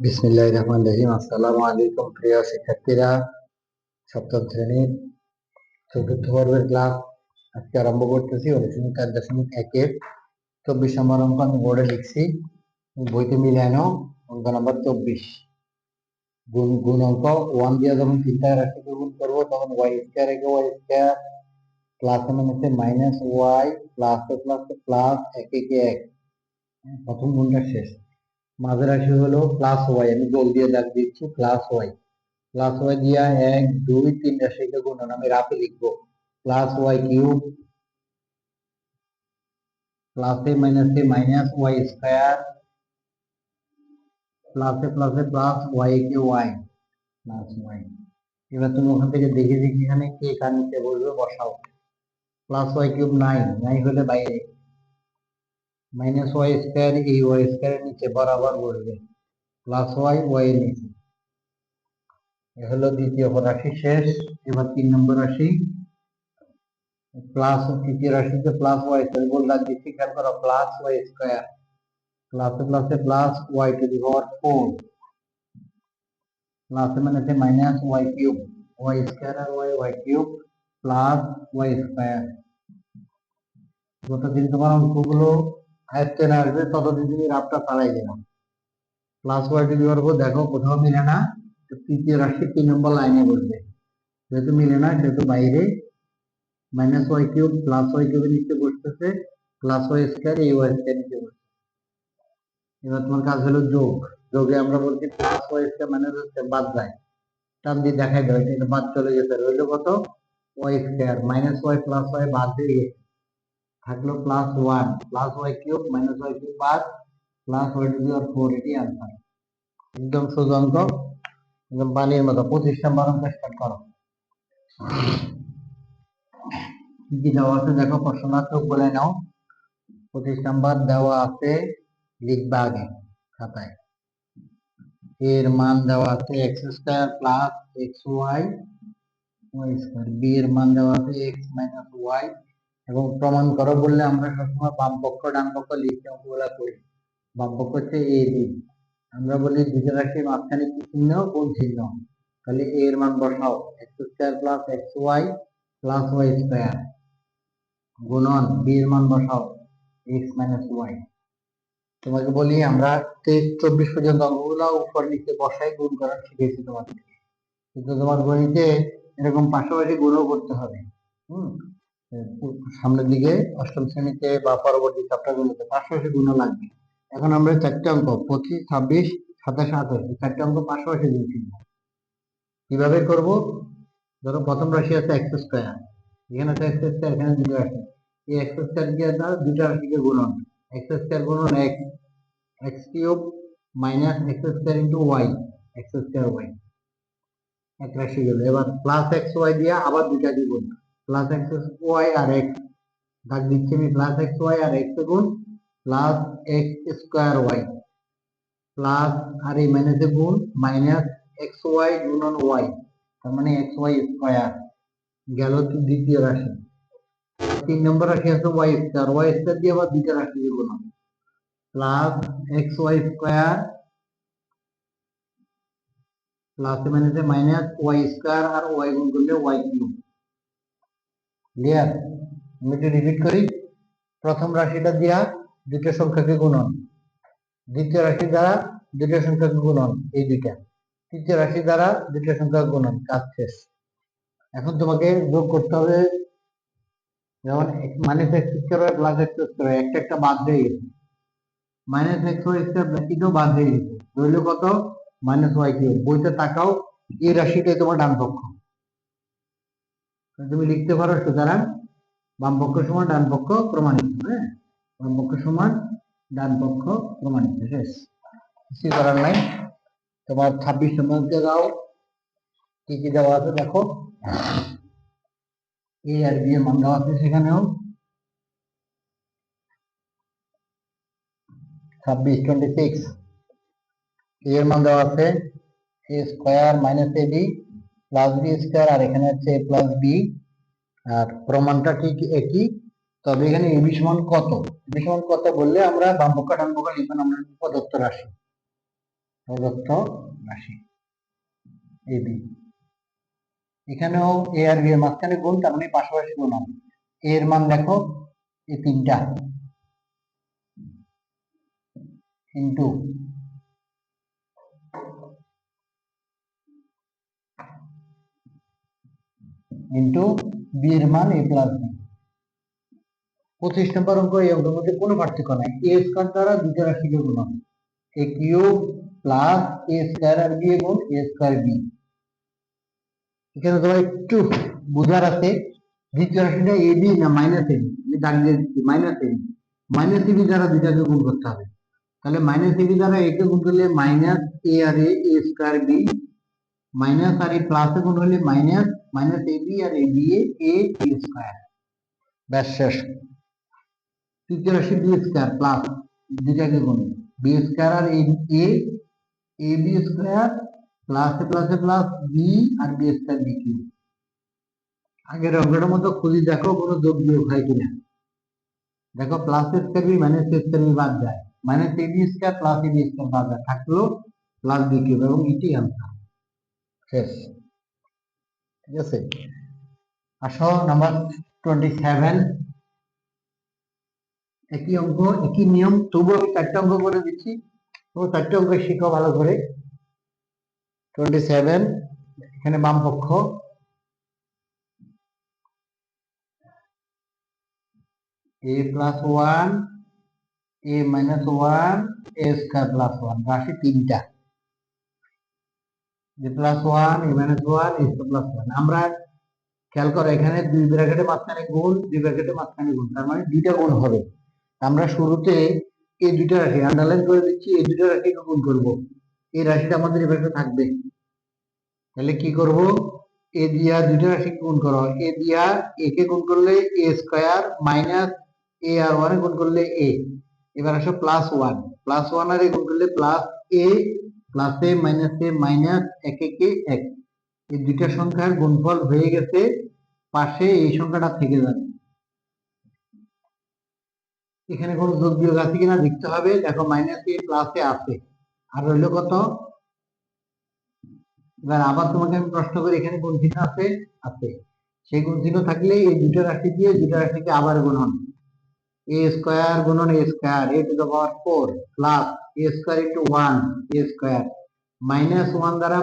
বিসমিল্লাহ রহমান রহিম। আসসালামু আলাইকুম প্রিয় শিক্ষার্থীরা, সপ্তম শ্রেণির চতুর্থ পর্বের ক্লাস আজকে আরম্ভ করতেছি। অনুশীলনী চার দশমিক একের চব্বিশ নম্বর অঙ্ক আমি বোর্ডে লিখছি। বইতে মিলানো অঙ্ক নম্বর চব্বিশ। গুণ গুণ অঙ্ক ওয়ান দিয়ে যখন তিনটা রাশিকে গুণ করব, তখন ওয়াই স্কোয়ার একে ওয়াই স্কোয়ার প্লাস মাইনাসে minus y plus plus plus এক একে এক। প্রথম গুণটা শেষ। মাঝের রাশি হলো প্লাস ওয়াই আমি গোল দিয়ে দাগ দিচ্ছি প্লাস ওয়াই প্লাস ওয়াই দিয়া এক, দুই, তিন রাশিকে গুণন, আমি রাফে লিখব। প্লাস ওয়াই কিউব প্লাসে মাইনাসে মাইনাস ওয়াই স্কোয়ার প্লাসে প্লাসে প্লাস ওয়াই কে ওয়াই প্লাস ওয়াই এবার তুমি ওখান থেকে দেখে দেখি এখানে কে কার নিচে বসবে, বসাও। প্লাস ওয়াই কিউব নাই নাই হলে বাইরে। মাইনাস ওয়াই স্কোয়ার এই ওয়াই স্কোয়ারের নিচে বরাবর বসবে প্লাস ওয়াই ওয়াই এর নিচে এ হলো দ্বিতীয় রাশি শেষ এবার তিন নম্বর রাশি প্লাস তৃতীয় রাশিতে প্লাস ওয়াই স্কোয়ার বল রাখ দিচ্ছি খেয়াল করো প্লাস ওয়াই স্কোয়ার প্লাসে প্লাসে plus y to the power four প্লাসে মাইনাসে minus y cube y square আর y y cube plus y square যতদিন তোমার অঙ্কগুলো আয়ত্তে আসবে, ততদিন তুমি রাফটা চালাই দিলাম plus y to the power দেখো, কোথাও মিলে না তৃতীয় রাশি তিন নম্বর লাইনে বসবে। যেহেতু মিলে না, সেহেতু বাইরে। Minus y cube plus y কিউবের নিচে বসতেছে প্লাস ওয়াই স্কোয়ার এই ওয়াই স্কোয়ার নিচে বসছে এবার তোমার কাজ হলো যোগ। যোগে আমরা বলছি plus y square minus square বাদ যায়। টান দিয়ে দেখাই দেয় এটা বাদ চলে যেতে রইল কত? Y square minus y plus y বাদ দিয়ে গেছে। থাকল plus one plus y cube minus y cube বাদ প্লাস ওয়াই টু আর ফোর এটি আনসার একদম সোজা অঙ্ক একদম পানির মতো, পঁচিশ নাম্বার অঙ্ক স্টার্ট করো। কি কি দেওয়া আছে দেখো প্রশ্নটা চোখ বলে নাও। পঁচিশ নাম্বার দেওয়া আছে লিখবা আগে, খাতায়। এর মান দেওয়া আছে x square plus x y y square b এর মান দেওয়া আছে এক্স মাইনাস ওয়াই এবং প্রমাণ করো বললে আমরা সবসময় বাম পক্ষ ডান পক্ষ লিখতে অঙ্কগুলা করি। বাম পক্ষ হচ্ছে এ বি আমরা বলি দুটো রাশির মাঝখানে কি চিহ্ন কোন চিহ্ন তাহলে এ এর মান বসাও। X square plus x y plus y square গুণন বি এর মান বসাও এক্স মাইনাস ওয়াই তোমাকে বলি, আমরা তেইশ, চব্বিশ পর্যন্ত অঙ্কগুলো উপর নিচে বসাই, গুণ করা শিখেছি তোমাদের কিন্তু তোমার গণিতে এরকম পাশাপাশি গুণও করতে হবে। হুম? সামনের দিকে অষ্টম শ্রেণীতে বা পরবর্তী চ্যাপ্টারগুলোতে পাশাপাশি গুণও লাগবে। এখন আমরা চারটে অঙ্ক, পঁচিশ, ছাব্বিশ, সাতাশ, আঠাশ, এই চারটে অঙ্ক পাশাপাশি দিয়েছি কীভাবে করব? ধরো প্রথম রাশি আছে এক্স স্কোয়ার। এখানে আছে এক্স স্কোয়ার, এখানে দুটো রাশি। এই এক্স স্কোয়ার দিয়ে দাও দুটো রাশিকে গুণন। এক্স স্কোয়ার গুণন x. X cube minus x square into y. X square y. এক রাশি গেল। এবার প্লাস এক্স ওয়াই দিয়ে আবার দুটা দিয়ে গুণ। প্লাস এক্স ওয়াই আর এক্স দাগ দিচ্ছি আমি প্লাস এক্স ওয়াই আর এক্স গুণ plus x square y plus আর এই মাইনাসে গুণ মাইনাস এক্স ওয়াই গুণন ওয়াই তার মানে এক্স ওয়াই স্কোয়ার গেল দ্বিতীয় রাশি। তিন নম্বর রাশি আছে ওয়াই স্কোয়ার ওয়াই স্কোয়ার দিয়ে আবার দুইটা রাশি দিয়ে গুণ plus x y square plus মাইনাসে মাইনাস ওয়াই স্কোয়ার আর ওয়াই গুণ করলে ওয়াই কিউব ক্লিয়ার আমি একটু রিপিট করি। প্রথম রাশিটা দিয়া দ্বিতীয় সংখ্যাকে গুণন। দ্বিতীয় রাশি দ্বারা দ্বিতীয় সংখ্যাকে গুণন এই দুইটা। তৃতীয় রাশি দ্বারা দ্বিতীয় সংখ্যা গুণন। কাজ শেষ। এখন তোমাকে যোগ করতে হবে। যেমন minus x square plus x square একটা একটা বাদ হয়ে গেছে। মাইনাস এক্স ওয়াই স্কোয়ার ব্র্যাকেটও বাদ হয়ে গেছে। রইল কত? মাইনাস ওয়াই কিউব বইতে তাকাও। এই রাশিটাই তোমার ডান পক্ষ তুমি লিখতে পারো সুতরাং বাম পক্ষ সমান ডান পক্ষ প্রমাণিত হ্যাঁ? বাম পক্ষ সমান ডান পক্ষ প্রমাণিত শেষ কিছু করার নাই তোমার ছাব্বিশ নম্বরকে দাও। কি কি দেওয়া আছে দেখো? এ আর বি এর মান দেওয়া আছে সেখানেও। ছাব্বিশ টোয়েন্টি সিক্স এর মান দেওয়া আছে। A square minus a b plus b square আর এখানে হচ্ছে এ প্লাস বি আর প্রমাণটা ঠিক একই। তবে এখানে এ বি সমান কত? এ বি সমান কত বললে আমরা বাম পক্ষ ডান পক্ষ লিখবেন, আমরা প্রদত্ত রাশি। প্রদত্ত রাশি এ বি এখানেও এ আর বি এর মাঝখানে গুণ, তার মানে পাশাপাশি গুণ হবে। A এর মান দেখো এই তিনটা। ইন্টু ইন্টু বি এর মান এ প্লাস বি পঁচিশ নম্বর অঙ্ক, এই অঙ্কের মধ্যে কোনো পার্থক্য নাই। এ স্কোয়ার দ্বারা দুটো রাশিকে গুণ হবে। A cube plus a square R b গুণ এ স্কোয়ার বি এখানে তোমার একটু বোঝার আছে, দ্বিতীয় রাশিটা এ বি না মাইনাস এ বি দাগ দিয়ে দিচ্ছি minus a b minus a b দ্বারা দুটাকে গুণ করতে হবে। তাহলে মাইনাস এ বি দ্বারা একে গুণ করলে মাইনাস এ আর এ স্কোয়ার বি মাইনাস আর এ প্লাসে গুণ হলে minus minus a b R a b a a b ব্যাস শেষ। তৃতীয় রাশি বি স্কোয়ার প্লাস দুটাকে গুণ? B square R a a b square plus প্লাসে প্লাস বি আর বি স্কোয়ার বি কিউ আগের অঙ্কটার মতো খুঁজি দেখো, কোনো যোগ বিয়োগ হয় কিনা। দেখো plus square b minus square b বাদ যায়। Minus a b square plus a b square বাদ যায়। থাকল প্লাস বি কিউব এবং এটি আনসার শেষ ঠিক আছে আসো নাম্বার টোয়েন্টি সেভেন একই অঙ্ক একই নিয়ম তবু আমি চারটে অঙ্ক করে দিচ্ছি তবু চারটে অঙ্ক শিখো ভালো করে টোয়েন্টি সেভেন এখানে বাম পক্ষ a plus one a minus one a square plus one রাশি তিনটা a plus one a minus one a square plus one আমরা খেয়াল করো, এখানে দুই ব্র্যাকেটে মাঝখানে গুণ দুই ব্র্যাকেটে মাঝখানে গুণ তার মানে দুইটা গুণ হবে। আমরা শুরুতে এই দুইটা রাশি আন্ডারলাইন করে দিচ্ছি, এই দুইটা রাশিকে গুণ করব। এই রাশিটা আমাদের এভাবে থাকবে। তাহলে কি করব? এ দিয়া দুইটা রাশি গুণ করো। এ দিয়া এ কে গুণ করলে এ স্কয়ার মাইনাস এ আর ওয়ানে গুণ করলে এ এবার আসো প্লাস ওয়ান প্লাস ওয়ান আর এ গুণ করলে plus a plus a minus a minus এক একে এক। এই দুইটা সংখ্যার গুণফল হয়ে গেছে পাশে এই সংখ্যাটা থেকে যাবে। এখানে কোনো যোগ বিয়োগ আছে কিনা দেখতে হবে। দেখো মাইনাস এ প্লাসে আছে। আর রইল কত? এবার আবার তোমাকে আমি প্রশ্ন করি, এখানে কোন চিহ্ন আছে? আছে। সেই গুণ চিহ্ন থাকলে এই দুটো রাশি দিয়ে দুটো রাশিকে আবার গুণন। এ স্কোয়ার গুণন a square a to the power four plus a square into one a square minus one দ্বারা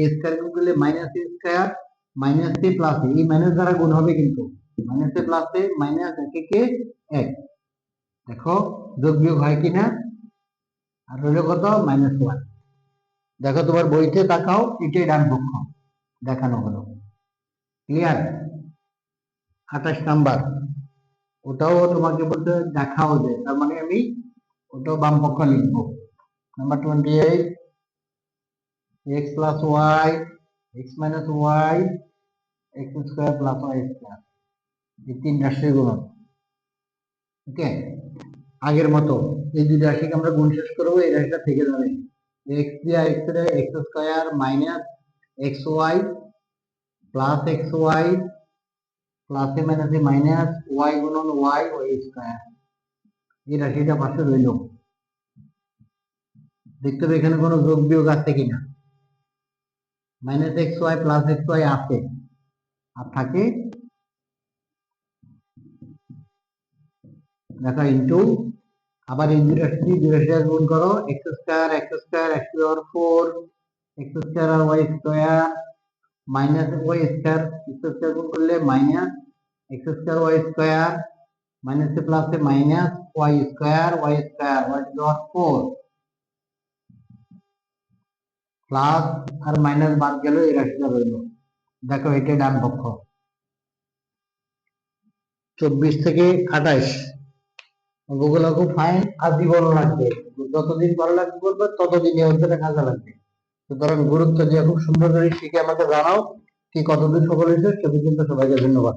এ স্কোয়ার গুণ করলে minus a square minus a plus এই মাইনাস দ্বারা গুণ হবে কিন্তু। Minus a plus a minus একে এক দেখো, যোগ বিয়োগ হয় কিনা? আর রইল কত? মাইনাস ওয়ান দেখো, তোমার বইতে তাকাও, এটাই ডান পক্ষ। দেখানো হলো। ক্লিয়ার আঠাশ নাম্বার। ওটাও তোমাকে বলতে দেখাও যে, তার মানে আমি ওটাও বাম পক্ষ লিখব number twenty eight x plus y x minus y x square plus y square এই তিন রাশির গুণন ওকে আগের মতো। এই দুই রাশিকে আমরা গুণ শেষ করব, এই রাশিটা থেকে যাবে। এক্স দিয়া x x square minus x y plus x y plus a minus minus y গুণন ওয়াই ওয়াই স্কোয়ার এই রাশিটা পাশে রইল। দেখতে হবে এখানে কোনো যোগ বিয়োগ আছে কিনা? Minus x y plus x y আছে। আর থাকে দেখো ইন্টু আবার এই রাশি গুণ করো x square x square x power four x square আর y square minus y square x square গুণ করলে minus x square y square minus plus minus y square y square y power four plus আর minus বাদ গেল এই রাশিটা রইল। দেখো এটা ডান পক্ষ। চব্বিশ থেকে আঠাশ অঙ্কগুলো খুব ফাইন আজীবন লাগবে। যতদিন ভালো লাগবে করবে ততদিন এই অঙ্কটা কাজে লাগবে। সুতরাং গুরুত্ব দিয়ে খুব সুন্দর করে শিখে আমাকে জানাও কি কতদূর সফল হয়েছে সেদিন কিন্তু সবাইকে ধন্যবাদ।